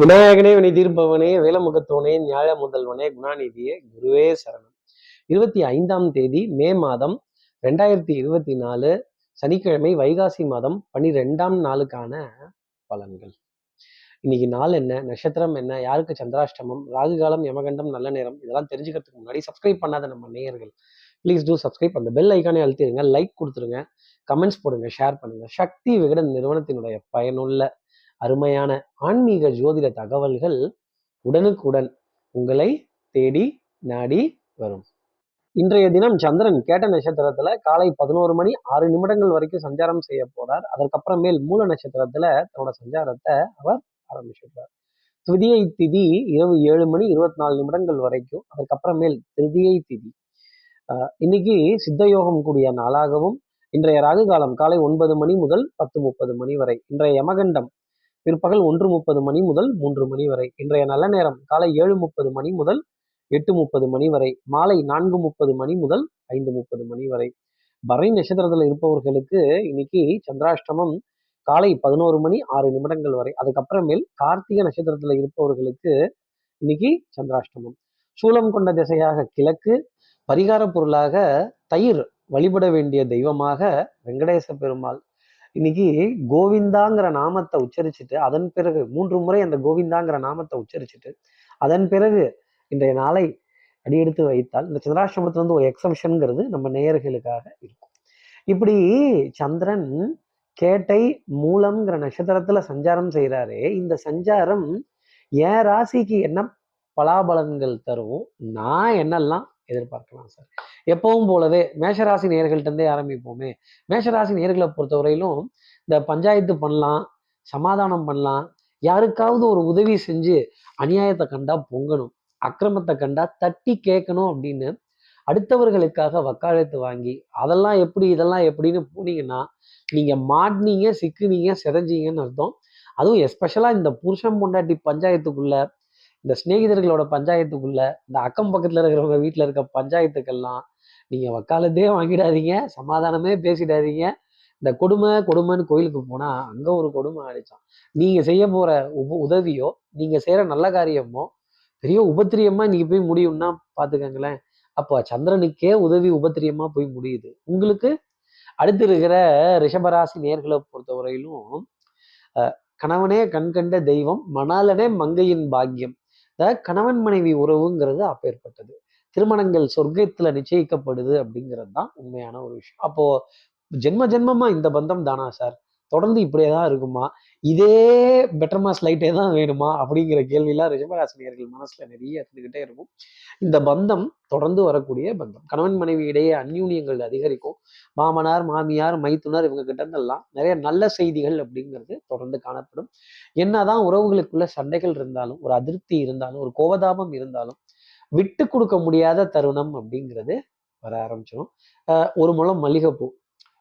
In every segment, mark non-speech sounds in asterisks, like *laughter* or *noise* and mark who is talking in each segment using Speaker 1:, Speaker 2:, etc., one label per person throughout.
Speaker 1: விநாயகனே வினை தீர்ப்பவனே வேலமுகத்தோனே ஞாழ முதல்வனே குணாநிதியே குருவே சரணம். இருபத்தி ஐந்தாம் தேதி மே மாதம் ரெண்டாயிரத்தி இருபத்தி நாலு சனிக்கிழமை வைகாசி மாதம் பனிரெண்டாம் நாளுக்கான பலன்கள். இன்னைக்கு நாள் என்ன? நட்சத்திரம் என்ன? யாருக்கு சந்திராஷ்டமம்? ராகு காலம் யமகண்டம் நல்ல நேரம் இதெல்லாம் தெரிஞ்சுக்கிறதுக்கு முன்னாடி சப்ஸ்கிரைப் பண்ணாத நம்ம நேயர்கள் ப்ளீஸ் டூ சப்ஸ்கிரைப் அந்த பெல் ஐக்கானே அழுத்திடுங்க லைக் கொடுத்துருங்க கமெண்ட்ஸ் போடுங்க ஷேர் பண்ணுங்க. சக்தி விகடன் நிறுவனத்தினுடைய பயனுள்ள அருமையான ஆன்மீக ஜோதிட தகவல்கள் உடனுக்குடன் உங்களை தேடி நாடி வரும். இன்றைய தினம் சந்திரன் கேட்ட நட்சத்திரத்துல காலை பதினோரு மணி ஆறு நிமிடங்கள் வரைக்கும் சஞ்சாரம் செய்ய போறார். அதற்கப்புறமேல் மூல நட்சத்திரத்துல தன்னோட சஞ்சாரத்தை அவர் ஆரம்பிச்சிடுறார் திருதியை திதி இரவு ஏழு மணி இருபத்தி நாலு நிமிடங்கள் வரைக்கும் அதற்கப்புறமேல் திருதியை திதி. ஆஹ் இன்னைக்கு சித்த யோகம் கூடிய நாளாகவும் இன்றைய ராகு காலம் காலை ஒன்பது மணி முதல் பத்து முப்பது மணி வரை இன்றைய யமகண்டம் பிற்பகல் ஒன்று முப்பது மணி முதல் மூன்று மணி வரை. இன்றைய நல்ல நேரம் காலை ஏழு முப்பது மணி முதல் எட்டு முப்பது மணி வரை. மாலை நான்கு முப்பது மணி முதல் ஐந்து முப்பது மணி வரை. பறை நட்சத்திரத்தில் இருப்பவர்களுக்கு இன்னைக்கு சந்திராஷ்டமம் காலை பதினோரு மணி ஆறு நிமிடங்கள் வரை. அதுக்கப்புறமேல் கார்த்திகை நட்சத்திரத்தில் இருப்பவர்களுக்கு இன்னைக்கு சந்திராஷ்டமம். சூலம் கொண்ட திசையாக கிழக்கு. பரிகார பொருளாக தயிர் வழிபட வேண்டிய தெய்வமாக வெங்கடேச பெருமாள் இன்னைக்கு கோவிந்தாங்கிற நாமத்தை உச்சரிச்சுட்டு அதன் பிறகு மூன்று முறை அந்த கோவிந்தாங்கிற நாமத்தை உச்சரிச்சுட்டு அதன் பிறகு இன்றைய நாளை அடியெடுத்து வைத்தால் இந்த சந்திராஷ்டமத்துல வந்து ஒரு எக்ஸம்ஷனுங்கிறது நம்ம நேயர்களுக்காக இருக்கும். இப்படி சந்திரன் கேட்டை மூலம்ங்கிற நட்சத்திரத்துல சஞ்சாரம் செய்கிறாரே இந்த சஞ்சாரம் என் ராசிக்கு என்ன பலாபலன்கள் தரும் நான் என்னெல்லாம் எதிர்பார்க்கலாம் சார். எப்பவும் போலவே மேஷராசி நேர்கள்ட்டே ஆரம்பிப்போமே. மேஷராசி நேர்களை பொறுத்தவரையிலும் இந்த பஞ்சாயத்து பண்ணலாம் சமாதானம் பண்ணலாம் யாருக்காவது ஒரு உதவி செஞ்சு அநியாயத்தை கண்டா பொங்கணும் அக்கிரமத்தை கண்டா தட்டி கேட்கணும் அப்படின்னு அடுத்தவர்களுக்காக வக்காலத்து வாங்கி அதெல்லாம் எப்படி இதெல்லாம் எப்படின்னு போனீங்கன்னா நீங்க மாட்டினீங்க சிக்குனீங்க செதஞ்சீங்கன்னு அர்த்தம். அதுவும் எஸ்பெஷலாக இந்த புருஷன் பொண்டாட்டி பஞ்சாயத்துக்குள்ள இந்த சிநேகிதர்களோட பஞ்சாயத்துக்குள்ள இந்த அக்கம் பக்கத்துல இருக்கிறவங்க வீட்டுல இருக்க பஞ்சாயத்துக்கெல்லாம் நீங்க வக்காலத்தே வாங்கிடாதீங்க சமாதானமே பேசிடாதீங்க. இந்த கொடுமை கொடுமைன்னு கோயிலுக்கு போனா அங்க ஒரு கொடுமை அடித்தான் நீங்க செய்ய போற உப உதவியோ நீங்க செய்யற நல்ல காரியமோ பெரிய உபத்திரியமா நீங்க போய் முடியும்னா பாத்துக்கங்களேன். அப்போ சந்திரனுக்கே உதவி உபத்திரியமா போய் முடியுது. உங்களுக்கு அடுத்து இருக்கிற ரிஷபராசி நேர்களை பொறுத்தவரையிலும் கணவனே கண்கண்ட தெய்வம் மணாலனே மங்கையின் பாக்கியம். கணவன் மனைவி உறவுங்கிறது அப்பேற்பட்டது திருமணங்கள் சொர்க்கத்துல நிச்சயிக்கப்படுது அப்படிங்கிறது தான் உண்மையான ஒரு விஷயம். அப்போ ஜென்ம ஜென்மமா இந்த பந்தம் தானா சார்? தொடர்ந்து இப்படியே தான் இருக்குமா? இதே பெட்டர்மா ஸ்லைட்டே லைட்டே தான் வேணுமா? அப்படிங்கிற கேள்வியெல்லாம் ரிஷபராசினியர்கள் மனசுல நிறைய இருந்துகிட்டே இருக்கும். இந்த பந்தம் தொடர்ந்து வரக்கூடிய பந்தம். கணவன் மனைவி இடையே அந்யூன்யங்கள் அதிகரிக்கும். மாமனார் மாமியார் மைத்துனர் இவங்க கிட்ட இருந்தெல்லாம் நிறைய நல்ல செய்திகள் அப்படிங்கிறது தொடர்ந்து காணப்படும். என்னதான் உறவுகளுக்குள்ள சண்டைகள் இருந்தாலும் ஒரு அதிருப்தி இருந்தாலும் ஒரு கோபதாபம் இருந்தாலும் விட்டு கொடுக்க முடியாத தருணம் அப்படிங்கிறது வர ஆரம்பிச்சிடும் ஒரு முழம் மல்லிகைப்பூ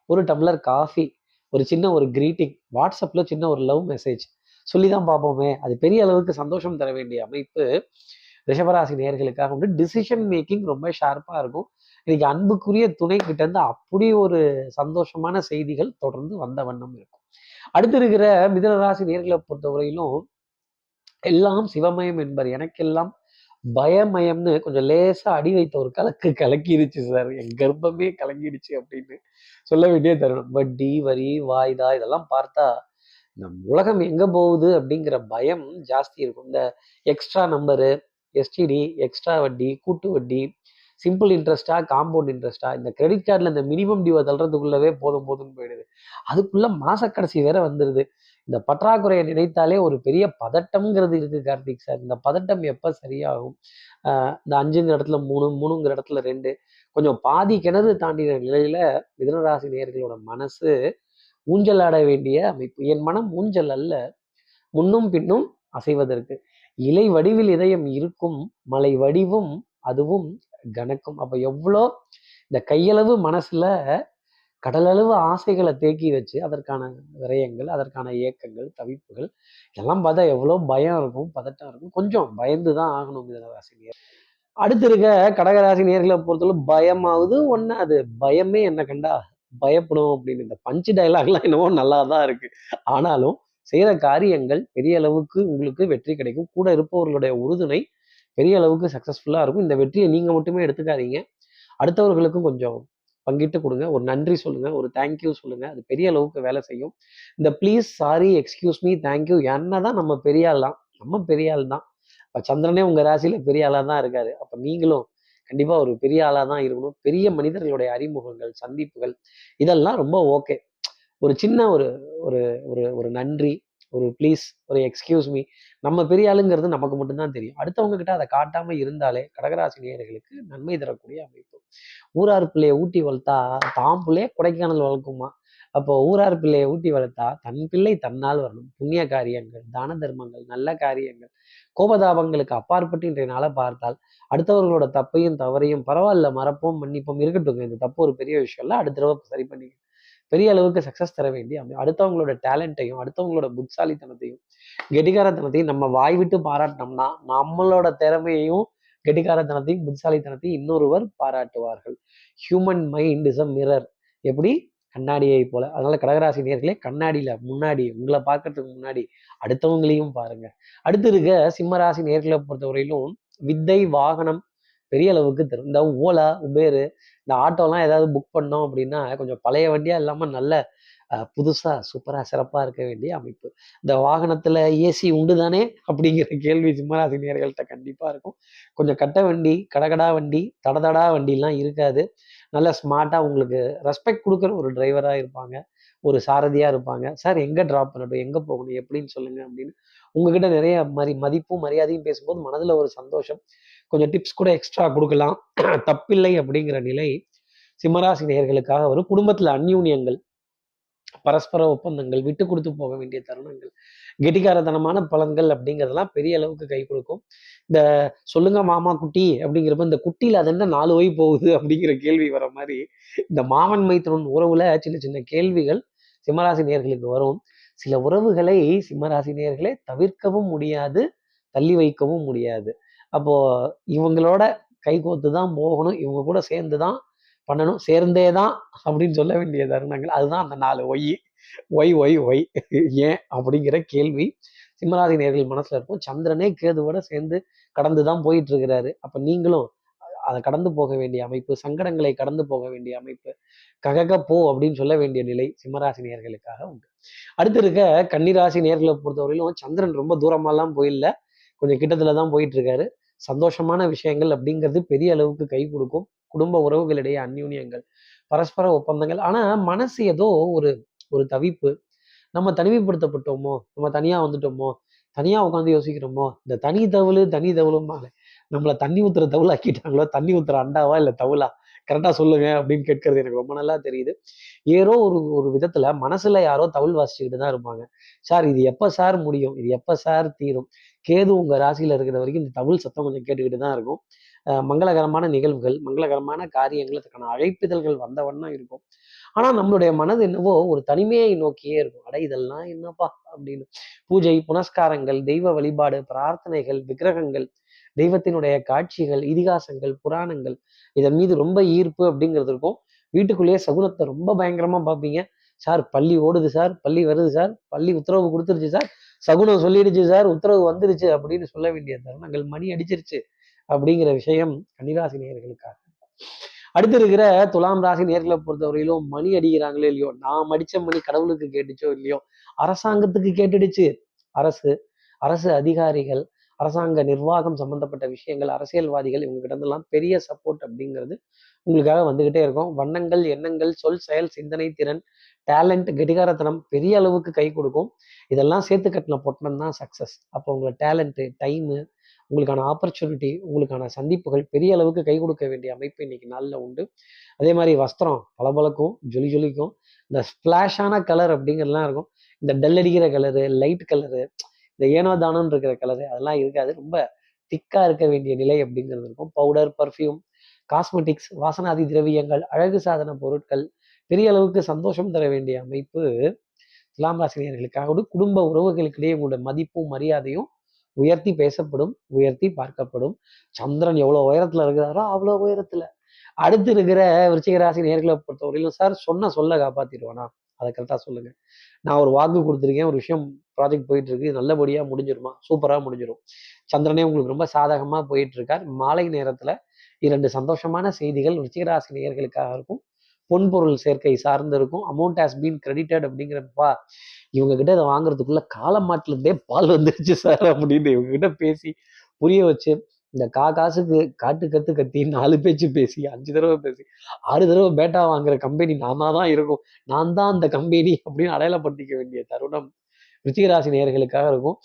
Speaker 1: ஒரு டம்ளர் காஃபி ஒரு சின்ன ஒரு கிரீட்டிங் வாட்ஸ்அப்பில் சின்ன ஒரு லவ் மெசேஜ் சொல்லி தான் பார்ப்போமே. அது பெரிய அளவுக்கு சந்தோஷம் தர வேண்டிய அமைப்பு ரிஷபராசி நேர்களுக்காக வந்து டிசிஷன் மேக்கிங் ரொம்ப ஷார்ப்பாக இருக்கும். இன்னைக்கு அன்புக்குரிய துணை கிட்ட இருந்து அப்படி ஒரு சந்தோஷமான செய்திகள் தொடர்ந்து வந்த வண்ணம் இருக்கும். அடுத்து இருக்கிற மிதனராசி நேர்களை பொறுத்தவரையிலும் எல்லாம் சிவமயம் என்பர். எனக்கெல்லாம் பயமயம்னு கொஞ்சம் லேசாக அடி வைத்த ஒரு கலக்கு *laughs* கலக்கிருச்சு சார் என் கர்ப்பமே கலங்கிடுச்சு அப்படின்னு சொல்ல வேண்டிய தருணம். வட்டி வரி வாய்தா இதெல்லாம் பார்த்தா நம் உலகம் எங்கே போகுது? அப்படிங்கிற பயம் ஜாஸ்தி இருக்கும். இந்த எக்ஸ்ட்ரா நம்பரு எஸ்டிடி எக்ஸ்ட்ரா வட்டி கூட்டு வட்டி சிம்பிள் இன்ட்ரெஸ்டா காம்பவுண்ட் இன்ட்ரெஸ்டா இந்த கிரெடிட் கார்டில் இந்த மினிமம் டியூவை தள்ளுறதுக்குள்ளவே போதும் போதும்னு போயிடுது. அதுக்குள்ள மாசக்கடைசி வேற வந்துடுது இந்த பற்றாக்குறையை நினைத்தாலே ஒரு பெரிய பதட்டம்ங்கிறது இருக்கு கார்த்திக் சார். இந்த பதட்டம் எப்போ சரியாகும்? ஆஹ் இந்த அஞ்சுங்கிற இடத்துல மூணு மூணுங்கிற இடத்துல ரெண்டு. கொஞ்சம் பாதி கிணறு தாண்டின நிலையில மிதனராசி நேர்களோட மனசு ஊஞ்சல் ஆட வேண்டிய அமைப்பு. என் மனம் ஊஞ்சல் அல்ல. முன்னும் பின்னும் அசைவதற்கு. இலை வடிவில் இதயம் இருக்கும் மலை வடிவும் அதுவும் கணக்கும். அப்போ எவ்வளோ இந்த கையளவு மனசுல கடலளவு ஆசைகளை தேக்கி வச்சு அதற்கான விரயங்கள் அதற்கான ஏக்கங்கள் தவிப்புகள் இதெல்லாம் பார்த்தா எவ்வளோ பயம் இருக்கும் பதட்டம் இருக்கும். கொஞ்சம் பயந்து தான் ஆகணும் மிதனராசினியர் அடுத்து இருக்க கடகராசி நேர்களை பொறுத்தவரை பயமாவது ஒன்று அது பயமே என்ன கண்டா பயப்படும் அப்படின்னு. இந்த பஞ்சு டைலாக்லாம் என்னவோ நல்லா தான் இருக்கு. ஆனாலும் செய்கிற காரியங்கள் பெரிய அளவுக்கு உங்களுக்கு வெற்றி கிடைக்கும். கூட இருப்பவர்களுடைய உறுதுணை பெரிய அளவுக்கு சக்ஸஸ்ஃபுல்லாக இருக்கும். இந்த வெற்றியை நீங்கள் மட்டுமே எடுத்துக்காதீங்க. அடுத்தவர்களுக்கும் கொஞ்சம் பங்கிட்டு கொடுங்க. ஒரு நன்றி சொல்லுங்க. ஒரு தேங்க்யூ சொல்லுங்க. அது பெரிய அளவுக்கு வேலை செய்யும். இந்த please sorry excuse me thank you என்னதான் நம்ம பெரிய ஆள் தான் நம்ம பெரிய ஆள் தான். இப்போ சந்திரனே உங்கள் ராசியில் பெரிய ஆளாக தான் இருக்காரு. அப்போ நீங்களும் கண்டிப்பாக ஒரு பெரிய ஆளாக தான் இருக்கணும். பெரிய மனிதர்களுடைய அறிமுகங்கள் சந்திப்புகள் இதெல்லாம் ரொம்ப ஓகே ஒரு சின்ன ஒரு ஒரு ஒரு ஒரு நன்றி. ஒரு ப்ளீஸ் ஒரு எக்ஸ்கியூஸ் மீ நம்ம பெரிய ஆளுங்கிறது நமக்கு மட்டும்தான் தெரியும். அடுத்தவங்க கிட்ட அதை காட்டாம இருந்தாலே கடகராசி நேயர்களுக்கு நன்மை தரக்கூடிய அமைப்பு. ஊரார் பிள்ளையை ஊட்டி வளர்த்தா தாம் பிள்ளையே கொடைக்கானல் வளர்க்குமா? அப்போ ஊரார் பிள்ளையை ஊட்டி வளர்த்தா தன் பிள்ளை தன்னால் வரணும். புண்ணிய காரியங்கள் தான தர்மங்கள் நல்ல காரியங்கள் கோபதாபங்களுக்கு அப்பாற்பட்டு இன்றைய நாளை பார்த்தால் அடுத்தவர்களோட தப்பையும் தவறையும் பரவாயில்ல மறப்போம் மன்னிப்போம் இருக்கட்டும் இந்த தப்பு ஒரு பெரிய விஷயம் இல்லை அடுத்த தடவை சரி பண்ணி பெரிய அளவுக்கு சக்சஸ் தர வேண்டிய அமையும் அடுத்தவங்களோட டேலண்ட்டையும் அடுத்தவங்களோட புட்சாலித்தனத்தையும் கெட்டிகாரத்தனத்தையும் நம்ம வாய் விட்டு பாராட்டினோம்னா நம்மளோட திறமையையும் கெட்டிகாரத்தனத்தையும் புத்திசாலித்தனத்தையும் இன்னொருவர் பாராட்டுவார்கள். Human mind is a mirror எப்படி? கண்ணாடியை போல. அதனால கடகராசி நேர்களே கண்ணாடியில முன்னாடி உங்களை பார்க்கறதுக்கு முன்னாடி அடுத்தவங்களையும் பாருங்க. அடுத்து இருக்க சிம்மராசி நேர்களை பொறுத்தவரையிலும் வித்தை வாகனம் பெரிய அளவுக்கு தரும். இந்த ஓலா உபேரு இந்த ஆட்டோலாம் ஏதாவது புக் பண்ணோம் அப்படின்னா கொஞ்சம் பழைய வண்டியாக இல்லாமல் நல்ல புதுசா சூப்பரா சிறப்பா இருக்க வேண்டிய அமைப்பு. இந்த வாகனத்துல ஏசி உண்டு தானே அப்படிங்கிற கேள்வி சிம்மராசி நேர்கள்ட்ட கண்டிப்பா இருக்கும். கொஞ்சம் கட்ட வண்டி கடகடா வண்டி தடதடா வண்டிலாம் இருக்காது. நல்ல ஸ்மார்ட்டா உங்களுக்கு ரெஸ்பெக்ட் கொடுக்குற ஒரு டிரைவரா இருப்பாங்க. ஒரு சாரதியா இருப்பாங்க. சார் எங்க டிராப் பண்ணட்டும்? எங்க போகணும்? எப்படின்னு சொல்லுங்க அப்படின்னு உங்ககிட்ட நிறைய மதி மதிப்பும் மரியாதையும் பேசும்போது மனதுல ஒரு சந்தோஷம். கொஞ்சம் டிப்ஸ் கூட எக்ஸ்ட்ரா கொடுக்கலாம். *clears throat* தப்பில்லை அப்படிங்கிற நிலை சிம்மராசி நேர்களுக்காக வரும். குடும்பத்தில் அந்யூன்யங்கள் பரஸ்பர ஒப்பந்தங்கள் விட்டு கொடுத்து போக வேண்டிய தருணங்கள் கெட்டிக்காரத்தனமான பலன்கள் அப்படிங்கிறதெல்லாம் பெரிய அளவுக்கு கை கொடுக்கும். இந்த சொல்லுங்க மாமா குட்டி அப்படிங்கிறப்ப இந்த குட்டியில் அது என்ன நாலு வழி போகுது அப்படிங்கிற கேள்வி வர மாதிரி இந்த மாமன் மைத்திரன் உறவுல சின்ன சின்ன கேள்விகள் சிம்மராசி நேர்களுக்கு வரும். சில உறவுகளை சிம்மராசி நேர்களே தவிர்க்கவும் முடியாது தள்ளி வைக்கவும் முடியாது. அப்போ இவங்களோட கைகோத்து தான் போகணும் இவங்க கூட சேர்ந்து தான் பண்ணணும் சேர்ந்தே தான் அப்படின்னு சொல்ல வேண்டிய தருணங்கள். அதுதான் அந்த நாலு ஒய். Y Y Y. ஏன் அப்படிங்கிற கேள்வி. சிம்மராசி நேர்கள் மனசுல இருக்கும். சந்திரனே கேதுவோட சேர்ந்து கடந்து தான் போயிட்டு இருக்கிறாரு அப்ப நீங்களும் அதை கடந்து போக வேண்டிய அமைப்பு சங்கடங்களை கடந்து போக வேண்டிய அமைப்பு ககக போ அப்படின்னு சொல்ல வேண்டிய நிலை சிம்மராசி நேர்களுக்காக உண்டு. அடுத்து இருக்க கன்னிராசி நேர்களை பொறுத்தவரையிலும் சந்திரன் ரொம்ப தூரமாலாம் போயிடல கொஞ்சம் கிட்டத்துல தான் போயிட்டு இருக்காரு சந்தோஷமான விஷயங்கள் அப்படிங்கிறது பெரிய அளவுக்கு கை கொடுக்கும். குடும்ப உறவுகளிடையே அந்யூன்யங்கள் பரஸ்பர ஒப்பந்தங்கள். ஆனா மனசு ஏதோ ஒரு ஒரு தவிப்பு. நம்ம தனிமைப்படுத்தப்பட்டோமோ நம்ம தனியா வந்துட்டோமோ தனியா உட்காந்து யோசிக்கிறோமோ இந்த தனி தவுளு தனி தவுளுமால நம்மளை தண்ணி ஊத்துற தவுளாக்கிட்டாங்களோ தண்ணி ஊத்துற அண்டாவா இல்ல தவுளா? கரெக்டா சொல்லுங்க அப்படின்னு கேட்கறது எனக்கு ரொம்ப நல்லா தெரியுது. ஏதோ ஒரு ஒரு விதத்துல மனசுல யாரோ தவில் வாசிச்சுக்கிட்டு தான் இருப்பாங்க. சார் இது எப்ப சார் முடியும்? இது எப்ப சார் தீரும்? கேது உங்க ராசியில இருக்கிற வரைக்கும் இந்த தவுள் சத்தம் கொஞ்சம் கேட்டுக்கிட்டு தான் இருக்கும். மங்களகரமான நிகழ்வுகள் மங்களகரமான காரியங்களுக்கான அழைப்பிதழ்கள் வந்த இருக்கும். ஆனா நம்மளுடைய மனது என்னவோ ஒரு தனிமையை நோக்கியே இருக்கும். அட இதெல்லாம் என்னப்பா அப்படின்னு. பூஜை புனஸ்காரங்கள் தெய்வ வழிபாடு பிரார்த்தனைகள் விக்கிரகங்கள் தெய்வத்தினுடைய காட்சிகள் இதிகாசங்கள் புராணங்கள் இதன் மீது ரொம்ப ஈர்ப்பு அப்படிங்கிறது இருக்கும். வீட்டுக்குள்ளேயே சகுனத்தை ரொம்ப பயங்கரமா பார்ப்பீங்க. சார் பள்ளி ஓடுது சார் பள்ளி வருது சார் பள்ளி உத்தரவு கொடுத்துருச்சு சார் சகுனம் சொல்லிடுச்சு சார் உத்தரவு வந்துருச்சு அப்படின்னு சொல்ல வேண்டிய தருணங்கள் மணி அடிச்சிருச்சு அப்படிங்கிற விஷயம் கன்னிராசி நேர்களுக்காக அடுத்து இருக்கிற துலாம் ராசி நேர்களை பொறுத்தவரையிலும் மணி அடிக்கிறாங்களோ இல்லையோ நான் அடிச்ச மணி கடவுளுக்கு கேட்டுச்சோ இல்லையோ அரசாங்கத்துக்கு கேட்டுடுச்சு. அரசு அரசு அதிகாரிகள் அரசாங்க நிர்வாகம் சம்பந்தப்பட்ட விஷயங்கள் அரசியல்வாதிகள் இவங்க கிட்டந்தெல்லாம் பெரிய சப்போர்ட் அப்படிங்கிறது உங்களுக்காக வந்துகிட்டே இருக்கும். வண்ணங்கள் எண்ணங்கள் சொல் செயல் சிந்தனை திறன் டேலண்ட் கெடிகாரத்தனம் பெரிய அளவுக்கு கை கொடுக்கும். இதெல்லாம் சேர்த்து கட்டின பொட்டணம் தான் சக்ஸஸ் அப்போ உங்களை டேலண்ட்டு டைமு உங்களுக்கான ஆப்பர்ச்சுனிட்டி உங்களுக்கான சந்திப்புகள் பெரிய அளவுக்கு கை கொடுக்க வேண்டிய அமைப்பு இன்னைக்கு நாளில் உண்டு. அதே மாதிரி வஸ்திரம் பளபளக்கும் ஜொலி ஜொலிக்கும். இந்த ஸ்பிளாஷான கலர் அப்படிங்கிறதுலாம் இருக்கும். இந்த டல் அடிக்கிற கலரு லைட் கலரு இந்த ஏனோ தானோன்னு இருக்கிற கலரு அதெல்லாம் இருக்காது. ரொம்ப திக்காக இருக்க வேண்டிய நிலை அப்படிங்கிறது இருக்கும். பவுடர் பர்ஃப்யூம் காஸ்மெட்டிக்ஸ் வாசனாதி திரவியங்கள் அழகு சாதன பொருட்கள் பெரிய அளவுக்கு சந்தோஷம் தர வேண்டிய அமைப்பு துலாம் ராசினியர்களுக்காக. குடும்ப உறவுகளுக்கிடையே உங்களோட மதிப்பும் மரியாதையும் உயர்த்தி பேசப்படும் உயர்த்தி பார்க்கப்படும். சந்திரன் எவ்வளவு உயரத்துல இருக்கிறாரோ அவ்வளவு உயரத்துல. அடுத்து இருக்கிற விருச்சிக ராசி நேர்களை பொறுத்தவரையிலும் சார் சொன்ன சொல்ல காப்பாத்திடுவானா? அதை கரெக்டாக சொல்லுங்கள் நான் ஒரு வாக்கு கொடுத்துருக்கேன். ஒரு விஷயம் ப்ராஜெக்ட் போயிட்டு இருக்கு இது நல்லபடியாக முடிஞ்சிருமா? சூப்பராக முடிஞ்சிடும் சந்திரனே உங்களுக்கு ரொம்ப சாதகமாக போயிட்டு இருக்கார் மாலை நேரத்தில் இரண்டு சந்தோஷமான செய்திகள் ருச்சிகராசி நேயர்களுக்காக இருக்கும். பொன்பொருள் சேர்க்கை சார்ந்து இருக்கும். அமௌண்ட் ஹாஸ் பீன் கிரெடிட்டட் அப்படிங்கிறப்பா இவங்க கிட்ட இதை வாங்குறதுக்குள்ள காலமாட்டிலிருந்தே பால் வந்துருச்சு சார் அப்படின்னு இவங்க கிட்ட பேசி புரிய வச்சு இந்த கா காசுக்கு காட்டு கத்து கத்தி நாலு பேச்சு பேசி அஞ்சு தடவை பேசி ஆறு தடவை பேட்டா வாங்குற கம்பெனி நானா தான் இருக்கும். நான் தான் அந்த கம்பெனி அப்படின்னு அடையாளப்படுத்திக்க வேண்டிய தருணம் ருச்சிகராசி நேர்களுக்காக இருக்கும்.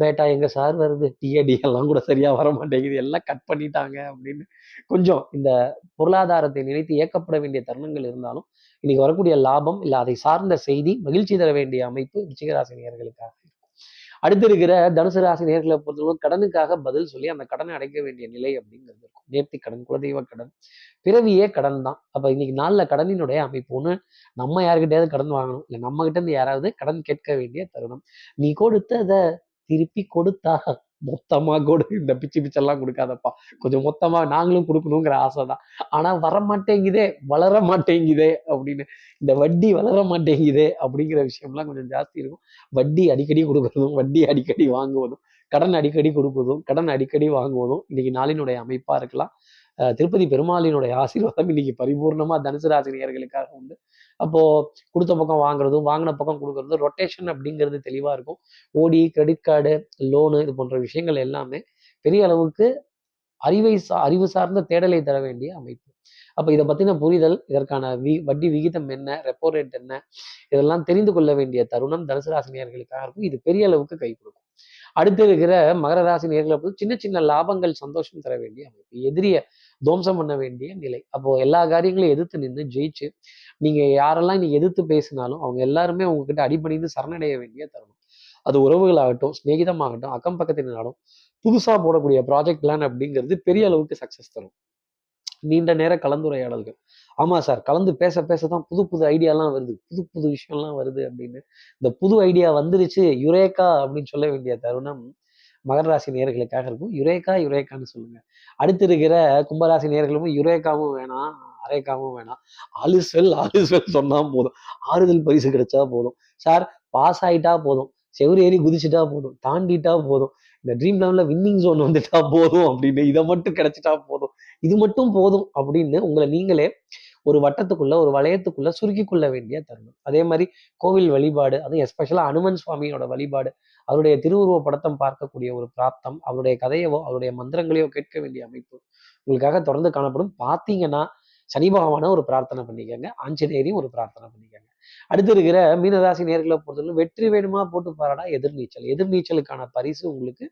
Speaker 1: பேட்டா எங்க சார் வருது? டிஏடி எல்லாம் கூட சரியா வர மாட்டேங்குது. எல்லாம் கட் பண்ணிட்டாங்க அப்படின்னு கொஞ்சம் இந்த பொருளாதாரத்தை நினைத்து இயக்கப்பட வேண்டிய தருணங்கள் இருந்தாலும் இன்னைக்கு வரக்கூடிய லாபம் இல்லை அதை சார்ந்த செய்தி மகிழ்ச்சி தர வேண்டிய அமைப்பு ருச்சிகராசி நேர்களுக்காக அடுத்து இருக்கிற தனுசு ராசி நேர்களை பொறுத்தவரை கடனுக்காக பதில் சொல்லி அந்த கடனை அடைக்க வேண்டிய நிலை அப்படிங்கிறது இருக்கும். நேர்த்தி கடன் குலதெய்வ கடன் பிறவியே கடன் தான். அப்ப இன்னைக்கு நாள்ல கடனினுடைய அமைப்பு ஒன்று நம்ம யாருக்கிட்டையாவது கடன் வாங்கணும் இல்லை நம்ம கிட்ட இருந்து யாராவது கடன் கேட்க வேண்டிய தருணம். நீ கொடுத்ததை திருப்பி கொடுத்தா மொத்தமா கூட இந்த பிச்சு பிச்செல்லாம் கொடுக்காதப்பா. கொஞ்சம் மொத்தமா நாங்களும் கொடுக்கணுங்கிற ஆசை தான் ஆனா வர மாட்டேங்குதே வளர மாட்டேங்குதே அப்படின்னு இந்த வட்டி வளர மாட்டேங்குதே அப்படிங்கிற விஷயம்லாம் கொஞ்சம் ஜாஸ்தி இருக்கும். வட்டி அடிக்கடி கொடுக்கறதும் வட்டி அடிக்கடி வாங்குவதும் கடன் அடிக்கடி கொடுப்பதும் கடன் அடிக்கடி வாங்குவதும் இன்னைக்கு நாளினுடைய அமைப்பா இருக்கலாம். திருப்பதி பெருமாளினுடைய ஆசீர்வாதம் இன்னைக்கு பரிபூர்ணமா தனுசு ராசினியர்களுக்காக உண்டு. அப்போ கொடுத்த பக்கம் வாங்குறதும் வாங்கின பக்கம் கொடுக்கறதும் ரொட்டேஷன் அப்படிங்கிறது தெளிவா இருக்கும். ஓடி கிரெடிட் கார்டு லோனு இது போன்ற விஷயங்கள் எல்லாமே பெரிய அளவுக்கு அறிவை சா அறிவு சார்ந்த தேடலை தர வேண்டிய அமைப்பு. அப்போ இதை பற்றின புரிதல் இதற்கான வி வட்டி விகிதம் என்ன ரெப்போ ரேட் என்ன இதெல்லாம் தெரிந்து கொள்ள வேண்டிய தருணம் தனுசு ராசினியர்களுக்காக இருக்கும். இது பெரிய அளவுக்கு கை கொடுக்கும். அடுத்து இருக்கிற மகர ராசி நேர்களை பொறுத்து சின்ன சின்ன லாபங்கள் சந்தோஷம் தர வேண்டிய அமைப்பு எதிரிய துவம்சம் பண்ண வேண்டிய நிலை. அப்போ எல்லா காரியங்களையும் எதிர்த்து நின்று ஜெயிச்சு நீங்க யாரெல்லாம் நீ எதிர்த்து பேசினாலும் அவங்க எல்லாருமே உங்ககிட்ட அடிபணிந்து சரணடைய வேண்டிய தருணம். அது உறவுகளாகட்டும் சிநேகிதமாகட்டும் அக்கம் பக்கத்தினாலும் புதுசா போடக்கூடிய ப்ராஜெக்ட் பிளான் அப்படிங்கிறது பெரிய அளவுக்கு சக்சஸ் தரும். நீண்ட நேர கலந்துரையாடல்கள் ஆமாம் சார். கலந்து பேச பேச தான் புது புது ஐடியாலாம் வருது. புது புது விஷயம்லாம் வருது அப்படின்னு. இந்த புது ஐடியா வந்துருச்சு யுரேக்கா அப்படின்னு சொல்ல வேண்டிய தருணம் மகர ராசி நேர்களுக்காக இருக்கும். யுரேக்கா யுரேக்கான்னு சொல்லுங்க. அடுத்து இருக்கிற கும்பராசி நேர்களும் யுரேக்காவும் வேணாம் அரேக்காவும் வேணாம். ஆளு செல் ஆளு செல் சொன்னா போதும். ஆறுதல் பரிசு கிடைச்சா போதும். சார் பாஸ் ஆயிட்டா போதும். செவ்வறு ஏறி குதிச்சுட்டா போதும். தாண்டிட்டா போதும். இந்த ட்ரீம் லெவல்ல வின்னிங் ஜோன் வந்துட்டா போதும் அப்படின்னு இதை மட்டும் கிடைச்சிட்டா போதும். இது மட்டும் போதும் அப்படின்னு உங்களை நீங்களே ஒரு வட்டத்துக்குள்ள ஒரு வளையத்துக்குள்ள சுருக்கி கொள்ள வேண்டிய தருணம். அதே மாதிரி கோவில் வழிபாடு அதுவும் எஸ்பெஷலாக அனுமன் சுவாமியோட வழிபாடு அவருடைய திருவுருவ படத்தம் பார்க்கக்கூடிய ஒரு பிராப்தம் அவருடைய கதையவோ அவருடைய மந்திரங்களையோ கேட்க வேண்டிய அமைப்பு உங்களுக்காக தொடர்ந்து காணப்படும். பார்த்தீங்கன்னா சனி பகவான ஒரு பிரார்த்தனை பண்ணிக்கோங்க. ஆஞ்சநேயரையும் ஒரு பிரார்த்தனை பண்ணிக்கோங்க. அடுத்து இருக்கிற மீனராசி நேர்களை பொறுத்தவரை வெற்றி வேணுமா? போட்டு பாராடா எதிர்நீச்சல். எதிர்நீச்சலுக்கான பரிசு உங்களுக்கு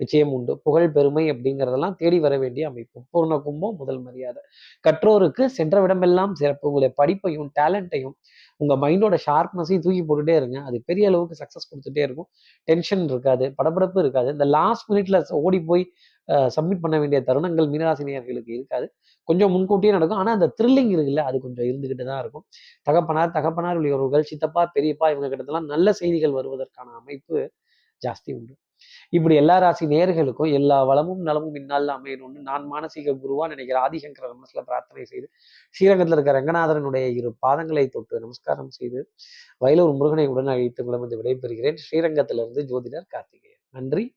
Speaker 1: நிச்சயம் உண்டு. புகழ் பெருமை அப்படிங்கிறதெல்லாம் தேடி வர வேண்டிய அமைப்பு. பூர்ண கும்பம் முதல் மரியாதை. கற்றோருக்கு சென்ற விடமெல்லாம் சிறப்பு. உங்களுடைய படிப்பையும் டேலண்ட்டையும் உங்க மைண்டோட ஷார்ப்னஸையும் தூக்கி போட்டுட்டே இருங்க. அது பெரிய அளவுக்கு சக்ஸஸ் கொடுத்துட்டே இருக்கும். டென்ஷன் இருக்காது படபடப்பு இருக்காது. இந்த லாஸ்ட் மினிட்ல ஓடி போய் சப்மிட் பண்ண வேண்டிய தருணங்கள் மீனராசினியர்களுக்கு இருக்காது. கொஞ்சம் முன்கூட்டியே நடக்கும். ஆனால் அந்த த்ரில்லிங் இருக்குல்ல அது கொஞ்சம் இருந்துகிட்டு தான் இருக்கும். தகப்பனார் தகப்பனார் உள்ளியவர்கள் சித்தப்பா பெரியப்பா இவங்க கிட்டத்தெல்லாம் நல்ல செய்திகள் வருவதற்கான அமைப்பு ஜாஸ்தி உண்டு. இப்படி எல்லா ராசி நேர்களுக்கும் எல்லா வளமும் நலமும் இந்நாளில் அமையணும்னு நான் மானசீக குருவா நினைக்கிற ஆதிசங்கர மனசுல பிரார்த்தனை செய்து ஸ்ரீரங்கத்தில் இருக்க ரங்கநாதரனுடைய இரு பாதங்களை தொட்டு நமஸ்காரம் செய்து வயலூர் முருகனை உடன் அழைத்து உங்களிடம் விடைபெறுகிறேன். ஸ்ரீரங்கத்திலிருந்து ஜோதிடர் கார்த்திகேயன். நன்றி.